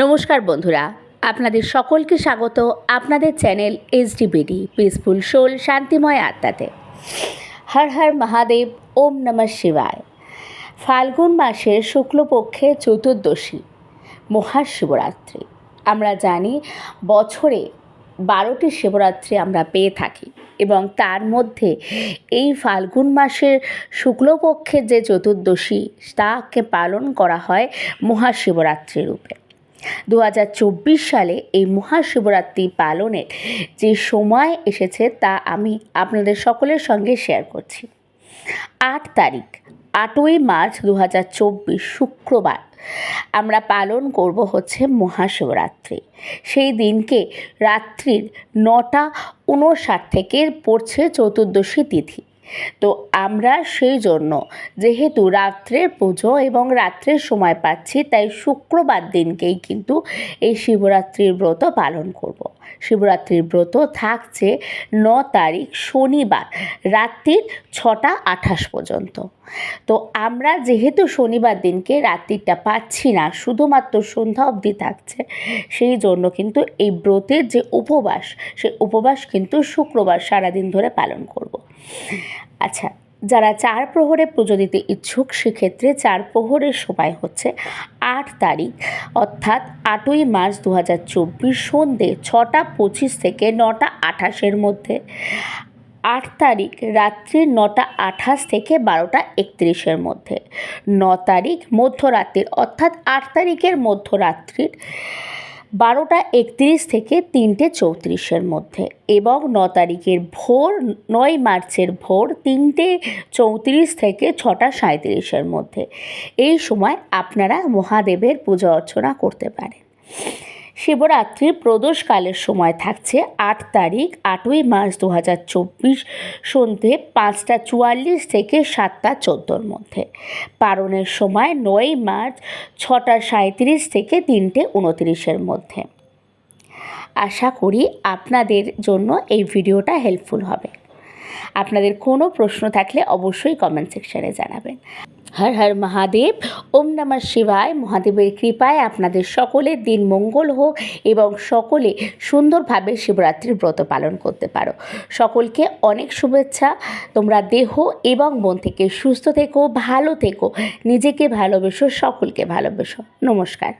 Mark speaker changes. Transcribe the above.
Speaker 1: নমস্কার বন্ধুরা, আপনাদের সকলকে স্বাগত আপনাদের চ্যানেল এইচডিবিডি পিসফুল সোল শান্তিময় আত্মাতে। হর হর মহাদেব, ওম নমঃ শিবায়। ফাল্গুন মাসের শুক্লপক্ষে চতুর্দশী, মহাশিবরাত্রি। আমরা জানি বছরে বারোটি শিবরাত্রি আমরা পেয়ে থাকি এবং তার মধ্যে এই ফাল্গুন মাসের শুক্লপক্ষের যে চতুর্দশী, তাকে পালন করা হয় মহাশিবরাত্রি রূপে। দু হাজার চব্বিশ সালে এই মহাশিবরাত্রি পালনের যে সময় এসেছে তা আমি আপনাদের সকলের সঙ্গে শেয়ার করছি। আট তারিখ, আটই মার্চ দু হাজার চব্বিশ শুক্রবার আমরা পালন করব হচ্ছে মহাশিবরাত্রি। সেই দিনকে রাত্রির নটা উনষাট থেকে পড়ছে চতুর্দশী তিথি। তো আমরা সেই জন্য যেহেতু রাত্রের পুজো এবং রাত্রের সময় পাচ্ছি, তাই শুক্রবার দিনকেই কিন্তু এই শিবরাত্রির ব্রত পালন করব। শিবরাত্রির ব্রত থাকছে ন তারিখ শনিবার রাত্রির ছটা আঠাশ পর্যন্ত তো আমরা যেহেতু শনিবার দিনকে রাত্রিটা পাচ্ছি না, শুধুমাত্র সন্ধ্যা অবধি থাকছে, সেই জন্য কিন্তু এই ব্রতের যে উপবাস সেই উপবাস কিন্তু শুক্রবার সারাদিন ধরে পালন করব। আচ্ছা যারা চার প্রহরে পুজো দিতে ইচ্ছুক, সেক্ষেত্রে চার প্রহরের সময় হচ্ছে আট তারিখ, অর্থাৎ আটই মার্চ দু হাজার চব্বিশ সন্ধ্যে ছটা পঁচিশ থেকে নটা আঠাশের মধ্যে। আট তারিখ রাত্রি নটা আঠাশ থেকে বারোটা একত্রিশের মধ্যে। ন তারিখ মধ্যরাত্রির অর্থাৎ আট তারিখের মধ্যরাত্রির বারোটা একত্রিশ থেকে তিনটে চৌত্রিশের মধ্যে এবং ন তারিখের ভোর, নয় মার্চের ভোর তিনটে চৌত্রিশ থেকে ছটা সাঁত্রিশের মধ্যে। এই সময় আপনারা মহাদেবের পূজা অর্চনা করতে পারেন। শিবরাত্রির প্রদোষকালের সময় থাকছে আট তারিখ, আটই মার্চ দু হাজার চব্বিশ সন্ধে পাঁচটা চুয়াল্লিশ থেকে সাতটা চোদ্দোর মধ্যে। পারণের সময় নয় মার্চ ছটা সাঁত্রিশ থেকে তিনটে উনত্রিশের মধ্যে। আশা করি আপনাদের জন্য এই ভিডিওটা হেল্পফুল হবে। আপনাদের কোনো প্রশ্ন থাকলে অবশ্যই কমেন্ট সেকশানে জানাবেন। হর হর মহাদেব, ওম নমঃ শিবায়। মহাদেবের কৃপায় আপনাদের সকলের দিন মঙ্গল হোক এবং সকলে সুন্দরভাবে শিবরাত্রির ব্রত পালন করতে পারো। সকলকে অনেক শুভেচ্ছা। তোমরা দেহ এবং মন থেকে সুস্থ থেকো, ভালো থেকো। নিজেকে ভালোবেসো, সকলকে ভালোবেসো। নমস্কার।